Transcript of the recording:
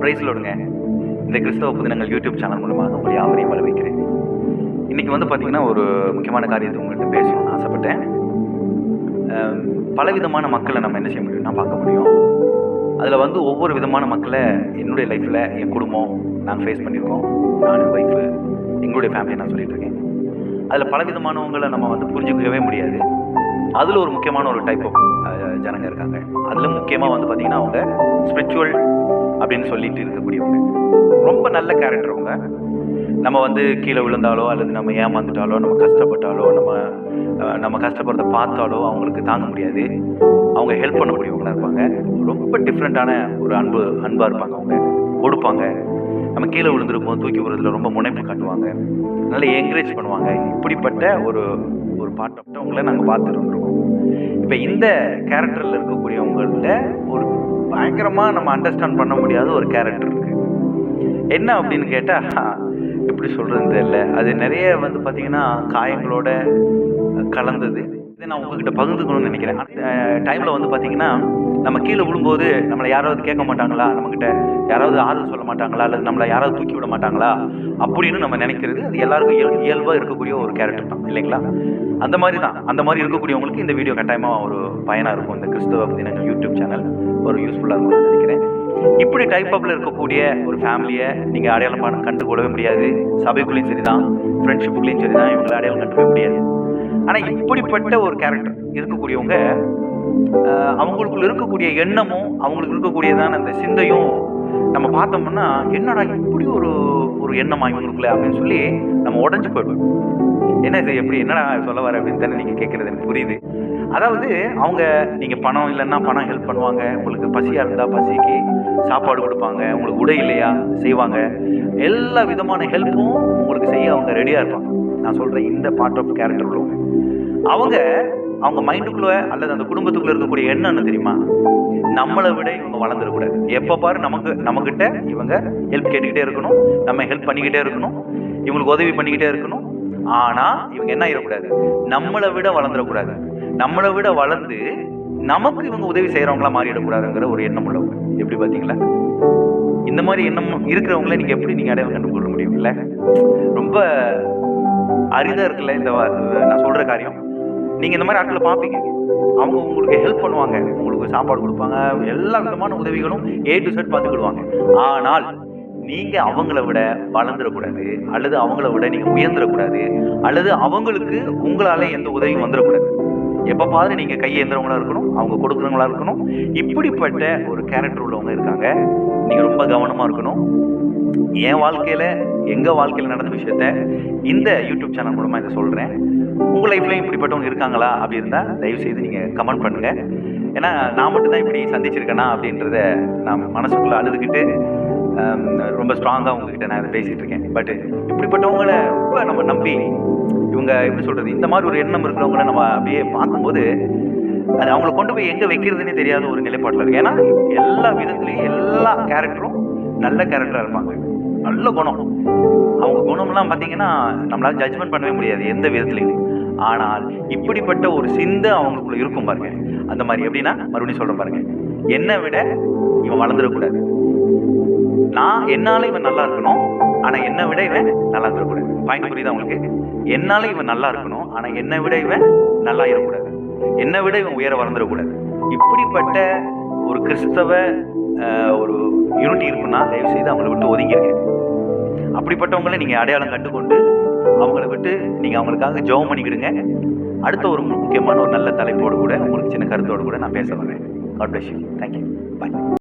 Price லோடுங்க இந்த கிறிஸ்தவ புதினங்கள் யூடியூப் சேனல் மூலமாக உங்களை யாவரையும் வரவேற்கிறேன். இன்றைக்கி வந்து பார்த்திங்கன்னா ஒரு முக்கியமான காரியத்தை உங்கள்கிட்ட பேசணும்னு ஆசைப்பட்டேன். பலவிதமான மக்களை நம்ம என்ன செய்ய முடியும்னா பார்க்க முடியும். அதில் வந்து ஒவ்வொரு விதமான மக்களை என்னுடைய லைஃப்பில் என் குடும்பம் நாங்கள் ஃபேஸ் பண்ணியிருக்கோம். நான் என் ஒய்ஃபு எங்களுடைய ஃபேமிலியை நான் சொல்லிட்டு இருக்கேன். அதில் பலவிதமானவங்களை நம்ம வந்து புரிஞ்சுக்கவே முடியாது. அதில் ஒரு முக்கியமான ஒரு டைப் ஆஃப் ஜனங்க இருக்காங்க. அதில் முக்கியமாக வந்து பார்த்திங்கன்னா அவங்க ஸ்பிரிச்சுவல் அப்படின்னு சொல்லிட்டு இருக்கக்கூடியவங்க. ரொம்ப நல்ல கேரக்டர் அவங்க. நம்ம வந்து கீழே விழுந்தாலோ அல்லது நம்ம ஏமாந்துட்டாலோ நம்ம கஷ்டப்பட்டாலோ நம்ம நம்ம கஷ்டப்படுறத பார்த்தாலோ அவங்களுக்கு தாங்க முடியாது. அவங்க ஹெல்ப் பண்ணக்கூடியவங்களா இருப்பாங்க. ரொம்ப டிஃப்ரெண்ட்டான ஒரு அன்பு அன்பாக இருப்பாங்க அவங்க. கொடுப்பாங்க. நம்ம கீழே விழுந்திருப்போம் தூக்கி விடுறதுல ரொம்ப முனைப்பு காட்டுவாங்க. நல்லா என்கரேஜ் பண்ணுவாங்க. இப்படிப்பட்ட ஒரு ஒரு பாட்டவங்களை நாங்கள் பார்த்துட்டு வந்துருக்கோம். இப்போ இந்த கேரக்டரில் இருக்கக்கூடியவங்கள்ட்ட ஒரு பயங்கரமாக நம்ம அண்டர்ஸ்டாண்ட் பண்ண முடியாத ஒரு கேரக்டர் இருக்குது என்ன அப்படின்னு கேட்டால் எப்படி சொல்கிறது தெரியல. அது நிறைய வந்து பார்த்திங்கன்னா காயங்களோட கலந்தது. இதை நான் உங்ககிட்ட பகிர்ந்துக்கணும்னு நினைக்கிறேன். அந்த டைமில் வந்து பார்த்திங்கன்னா நம்ம கீழே விழும்போது நம்மளை யாராவது கேட்க மாட்டாங்களா? நம்மக்கிட்ட யாராவது ஆறுதல் சொல்ல மாட்டாங்களா? அல்லது நம்மளை யாராவது தூக்கி விட மாட்டாங்களா? அப்படின்னு நம்ம நினைக்கிறது அது எல்லாருக்கும் இயல் இயல்பாக இருக்கக்கூடிய ஒரு கேரக்டர் தான். இல்லைங்களா? அந்த மாதிரி தான். அந்த மாதிரி இருக்கக்கூடியவங்களுக்கு இந்த வீடியோ கட்டாயமாக ஒரு பயனாக இருக்கும். இந்த கிறிஸ்தவ தினங்கள் யூடியூப் சேனல் ஒரு யூஸ்ஃபுல்லாக இருக்கும்னு நினைக்கிறேன். இப்படி டைப் அப்பில் இருக்கக்கூடிய ஒரு ஃபேமிலியை நீங்கள் அடையாளம் பண்ண கண்டுகொள்ளவே முடியாது. சபைக்குள்ளேயும் சரி தான் ஃப்ரெண்ட்ஷிப்புக்குள்ளேயும் சரி தான் இவங்களை அடையாளம் கண்டுக்கவே முடியாது. ஆனால் இப்படிப்பட்ட ஒரு கேரக்டர் இருக்கக்கூடியவங்க அவங்களுக்குள்ள இருக்கக்கூடிய எண்ணமும் அவங்களுக்கு இருக்கக்கூடியதான அந்த சிந்தையும் நம்ம பார்த்தோம்னா என்னடா இப்படி ஒரு ஒரு எண்ணமா இவங்களுக்குள்ள அப்படின்னு சொல்லி நம்ம உடஞ்சு போயிடுவோம். என்ன இது எப்படி என்னடா சொல்ல வர அப்படின்னு தானே நீங்கள் கேட்குறது எனக்கு புரியுது. அதாவது அவங்க நீங்கள் பணம் இல்லைன்னா பணம் ஹெல்ப் பண்ணுவாங்க. உங்களுக்கு பசியாக இருந்தால் பசிக்கு சாப்பாடு கொடுப்பாங்க. உங்களுக்கு உடை இல்லையா செய்வாங்க. எல்லா விதமான ஹெல்ப்பும் உங்களுக்கு செய்ய அவங்க ரெடியாக இருப்பாங்க. நான் சொல்கிறேன் இந்த பார்ட் ஆஃப் கேரக்டர் உள்ளவங்க அவங்க அவங்க மைண்டுக்குள்ளே அல்லது அந்த குடும்பத்துக்குள்ளே இருக்கக்கூடிய என்னன்னு தெரியுமா? நம்மளை விட இவங்க வளர்ந்துடக்கூடாது. எப்போ பாரு நமக்கு நம்மக்கிட்ட இவங்க ஹெல்ப் கேட்டுக்கிட்டே இருக்கணும். நம்ம ஹெல்ப் பண்ணிக்கிட்டே இருக்கணும். இவங்களுக்கு உதவி பண்ணிக்கிட்டே இருக்கணும். ஆனால் இவங்க என்ன ஆயிடக்கூடாது? நம்மளை விட வளர்ந்துடக்கூடாது. நம்மளை விட வளர்ந்து நமக்கு இவங்க உதவி செய்கிறவங்களா மாறிடக்கூடாதுங்கிற ஒரு எண்ணம் உள்ளவங்க. எப்படி பார்த்தீங்களா? இந்த மாதிரி எண்ணம் இருக்கிறவங்கள நீங்கள் எப்படி நீங்கள் அடையாளம் கண்டுகொள்ள முடியும்? இல்லை? ரொம்ப அரிதாக இருக்குல்ல இந்த நான் சொல்கிற காரியம். நீங்கள் இந்த மாதிரி ஆட்களை பார்ப்பீங்க. அவங்க உங்களுக்கு ஹெல்ப் பண்ணுவாங்க. உங்களுக்கு சாப்பாடு கொடுப்பாங்க. எல்லா விதமான உதவிகளும் ஏ டு செட் பார்த்துக்கிடுவாங்க. ஆனால் நீங்கள் அவங்கள விட வளர்ந்துடக்கூடாது அல்லது அவங்கள விட நீங்கள் உயர்ந்துடக்கூடாது அல்லது அவங்களுக்கு உங்களால் எந்த உதவியும் வந்துடக்கூடாது. எப்போ பாரு நீங்கள் கையை எந்திரவங்களா இருக்கணும் அவங்க கொடுக்குறவங்களா இருக்கணும். இப்படிப்பட்ட ஒரு கேரக்டர் உள்ளவங்க இருக்காங்க. நீங்கள் ரொம்ப கவனமாக இருக்கணும். என் வாழ்க்கையில் எங்கள் வாழ்க்கையில் நடந்த விஷயத்த இந்த யூடியூப் சேனல் மூலமாக இதை சொல்கிறேன் உங்கள் லைஃப்லையும் இப்படிப்பட்டவங்க இருக்காங்களா அப்படி இருந்தால் தயவு செய்து நீங்கள் கமெண்ட் பண்ணுங்கள் ஏன்னா நான் மட்டும்தான் இப்படி சந்திச்சிருக்கேனா அப்படின்றத நான் மனசுக்குள்ளே அழுதுகிட்டு ரொம்ப ஸ்ட்ராங்காக உங்ககிட்ட நான் அதை பேசிகிட்டு இருக்கேன். பட் இப்படிப்பட்டவங்கள ரொம்ப நம்ம நம்பி இவங்க எப்படி சொல்கிறது இந்த மாதிரி ஒரு எண்ணம் இருக்கிறவங்கள நம்ம அப்படியே பார்க்கும்போது அது அவங்கள கொண்டு போய் எங்கே வைக்கிறதுனே தெரியாத ஒரு நிலைப்பாட்டில் இருக்குது ஏன்னா எல்லா விதத்துலேயும் எல்லா கேரக்டரும் நல்ல கேரக்டராக இருப்பாங்க. நல்ல குணம். அவங்க குணம்லாம் பார்த்தீங்கன்னா நம்மளால் ஜட்ஜ்மெண்ட் பண்ணவே முடியாது எந்த விதத்துலையும். ஆனால் இப்படிப்பட்ட ஒரு சிந்தை அவங்களுக்குள்ள இருக்கும் பாருங்க. அந்த மாதிரி எப்படின்னா மறுபடியும் சொல்கிறேன் பாருங்க. என்னை விட இவன் வளர்ந்துடக்கூடாது. நான் என்னால இவன் நல்லா இருக்கணும் ஆனா என்னை விட இவன் நல்லா இருக்கக்கூடாது. பாயிண்ட் புரியுதா உங்களுக்கு? என்னால இவன் நல்லா இருக்கணும் ஆனா என்னை விட இவன் நல்லா இருக்கக்கூடாது. என்னை விட இவன் உயர வளர்ந்துடக்கூடாது. இப்படிப்பட்ட ஒரு கிறிஸ்தவ ஒரு யூனிட்டி இருக்குன்னா தயவு செய்து அவங்கள விட்டு ஒதுங்கிருங்க. அப்படிப்பட்டவங்களை நீங்க அடையாளம் கண்டுகொண்டு அவங்கள விட்டு நீங்க அவங்களுக்காக ஜெபம் பண்ணிக்கிடுங்க. அடுத்த ஒரு முக்கியமான ஒரு நல்ல தலைப்போடு கூட உங்களுக்கு சின்ன கருத்தோடு கூட நான் பேச வரேன் God bless you thank you bye